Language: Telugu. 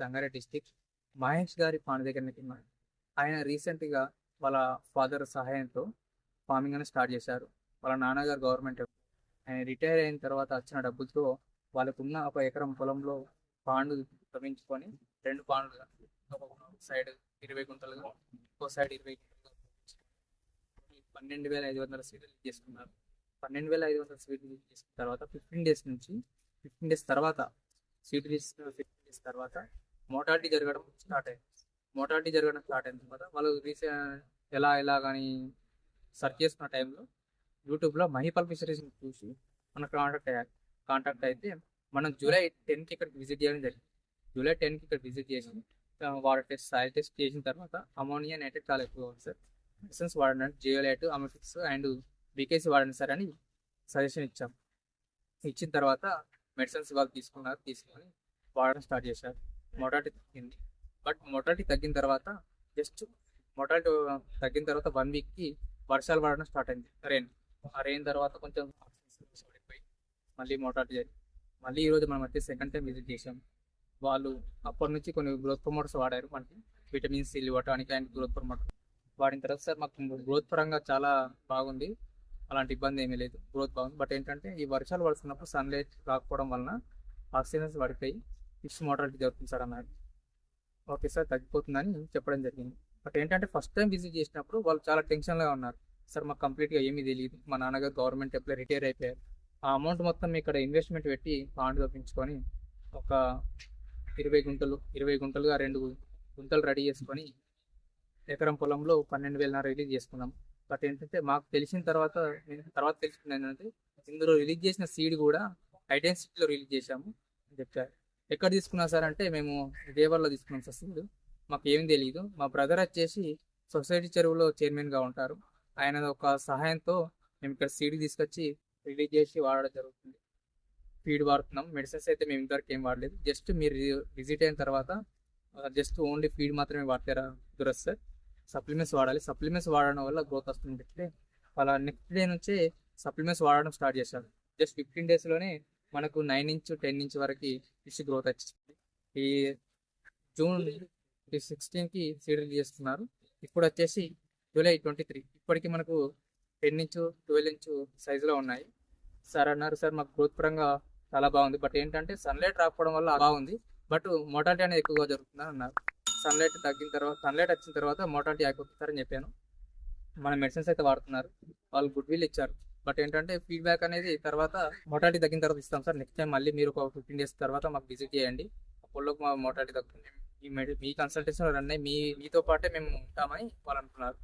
సంగారెడ్డి డిస్టిక్ మహేష్ గారి పాండ దగ్గర ఉన్నాడు ఆయన రీసెంట్గా వాళ్ళ ఫాదర్ సహాయంతో ఫార్మింగ్ అని స్టార్ట్ చేశారు. వాళ్ళ నాన్నగారు గవర్నమెంట్ ఆయన రిటైర్ అయిన తర్వాత వచ్చిన డబ్బులతో వాళ్ళకున్న ఒక ఎకరం పొలంలో పాండు తవ్వించుకొని రెండు పాండులుగా ఒక సైడ్ ఇరవై గుంటలుగా ఇంకో సైడ్ ఇరవై పన్నెండు వేల ఐదు వందల సీట్లు చేసుకున్నారు. పన్నెండు వేల ఐదు వందల సీట్లు చేసుకున్న తర్వాత ఫిఫ్టీన్ డేస్ నుంచి ఫిఫ్టీన్ డేస్ తర్వాత సీట్లు తీసుకున్న ఫిఫ్టీన్ డేస్ తర్వాత మోటాలిటీ జరగడం స్టార్ట్ అయింది. మోటాలిటీ జరగడం స్టార్ట్ అయిన తర్వాత వాళ్ళు రీసెంట్ ఎలా ఎలా కానీ సెర్చ్ చేసుకున్న టైంలో యూట్యూబ్లో మహిపల్ ఫిషరీస్ చూసి మనకు కాంటాక్ట్ అయ్యా కాంటాక్ట్ అయితే మనం జూలై టెన్కి ఇక్కడికి విజిట్ చేయడం జరిగింది. జూలై టెన్కి ఇక్కడ విజిట్ చేసి వాటర్ టెస్ట్ సాయిల్ టెస్ట్ చేసిన తర్వాత అమోనియా నైట్రేట్ చాలా ఎక్కువ ఉంది సార్. మెడిసిన్స్ వాడండి జియోలైట్ అమోఫిక్స్ అండ్ బీకేసీ వాడండి సార్ అని సజెషన్ ఇచ్చాం. ఇచ్చిన తర్వాత మెడిసిన్స్ వాళ్ళు తీసుకున్నారు తీసుకొని వాడడం స్టార్ట్ చేశారు. మొటాలిటీ తగ్గింది. బట్ మొటాలిటీ తగ్గిన తర్వాత జస్ట్ మొటాలిటీ uh, తగ్గిన తర్వాత వన్ వీక్కి వర్షాలు పడడం స్టార్ట్ అయింది. రెయిన్ ఆ రెయిన్ తర్వాత కొంచెం పడిపోయి మళ్ళీ మొటాలిటీ జరిగింది మళ్ళీ ఈరోజు మనం అయితే సెకండ్ టైం విజిట్ చేసాం వాళ్ళు అప్పటి నుంచి కొన్ని గ్రోత్ ప్రమోటర్స్ వాడారు. మనకి విటమిన్ సి ఇవ్వటానికి అండ్ గ్రోత్ ప్రమోటర్ వాడిన తర్వాత సార్ మాకు గ్రోత్ పరంగా చాలా బాగుంది. అలాంటి ఇబ్బంది ఏమీ లేదు. గ్రోత్ బాగుంది. బట్ ఏంటంటే ఈ వర్షాలు పడుతున్నప్పుడు సన్లైట్ రాకపోవడం వలన ఆక్సిజన్స్ పడిపోయి ఫిష్ మోటాలిటీ జరుగుతుంది సార్ అన్నాడు ఓకే సార్ తగ్గిపోతుందని చెప్పడం జరిగింది. బట్ ఏంటంటే ఫస్ట్ టైం విజిట్ చేసినప్పుడు వాళ్ళు చాలా టెన్షన్గా ఉన్నారు. సార్ మాకు కంప్లీట్గా ఏమీ తెలియదు మా నాన్నగారు గవర్నమెంట్ ఎప్పుడే రిటైర్ అయిపోయారు. ఆ అమౌంట్ మొత్తం ఇక్కడ ఇన్వెస్ట్మెంట్ పెట్టి పాండ్ తప్పించుకొని ఒక ఇరవై గుంటలు ఇరవై గుంటలుగా రెండు గుంటలు రెడీ చేసుకొని ఎకరం పొలంలో పన్నెండు వేల రిలీజ్ చేసుకున్నాం. బట్ ఏంటంటే మాకు తెలిసిన తర్వాత నేను తర్వాత తెలుసుకున్నాను ఏంటంటే ఇందులో రిలీజ్ చేసిన సీడ్ కూడా ఐడెన్సిటీలో రిలీజ్ చేశాము అని చెప్పారు. ఎక్కడ తీసుకున్నా సార్ అంటే మేము దేవర్లో తీసుకున్నాం సార్ సీడ్ మాకు ఏం తెలియదు మా బ్రదర్ వచ్చేసి సొసైటీ చెరువులో చైర్మన్గా ఉంటారు. ఆయన ఒక సహాయంతో మేము ఇక్కడ సీడీ తీసుకొచ్చి రిలీజ్ చేసి వాడడం జరుగుతుంది. ఫీడ్ వాడుతున్నాం. మెడిసిన్స్ అయితే మేము ఇంతవరకు ఏం వాడలేదు. జస్ట్ మీరు విజిట్ అయిన తర్వాత జస్ట్ ఓన్లీ ఫీడ్ మాత్రమే వాడతారా దురస్ సార్? సప్లిమెంట్స్ వాడాలి. సప్లిమెంట్స్ వాడడం వల్ల గ్రోత్ వస్తుంది. అంటే వాళ్ళ నెక్స్ట్ డే నుంచే సప్లిమెంట్స్ వాడడం స్టార్ట్ చేశారు. జస్ట్ ఫిఫ్టీన్ డేస్లోనే మనకు నైన్ ఇంచ్ టెన్ ఇంచ్ వరకు ఫిష్ గ్రోత్ వచ్చింది ఈ జూన్ సిక్స్టీన్కి సీడ్ రిలీజ్ చేస్తున్నారు. ఇప్పుడు వచ్చేసి జూలై ట్వంటీ త్రీ ఇప్పటికి మనకు టెన్ ఇంచు ట్వెల్వ్ ఇంచు సైజులో ఉన్నాయి. సార్ అన్నారు సార్ మాకు గ్రోత్ పరంగా చాలా బాగుంది. బట్ ఏంటంటే సన్లైట్ రాకపోవడం వల్ల బాగుంది. బట్ మోటాలిటీ అనేది ఎక్కువగా జరుగుతుందని అన్నారు. సన్లైట్ తగ్గిన తర్వాత సన్లైట్ వచ్చిన తర్వాత మోటాలిటీ అయిపోతుందని చెప్పాను. మన మెడిసిన్స్ అయితే వాడుతున్నారు. వాళ్ళు గుడ్ విల్ ఇచ్చారు. బట్ ఏంటంటే ఫీడ్బ్యాక్ అనేది తర్వాత మొటాలిటీ తగ్గిన తర్వాత ఇస్తాం సార్. నెక్స్ట్ టైం మళ్ళీ మీరు ఒక ఫిఫ్టీన్ డేస్ తర్వాత మాకు విజిట్ చేయండి. అప్పుడు మా మొటాలిటీ తగ్గుతుంది మీ మెడి మీ కన్సల్టేషన్ రన్ అయ్యి మీ మీతో పాటే మేము ఉంటామని వాళ్ళు అంటున్నారు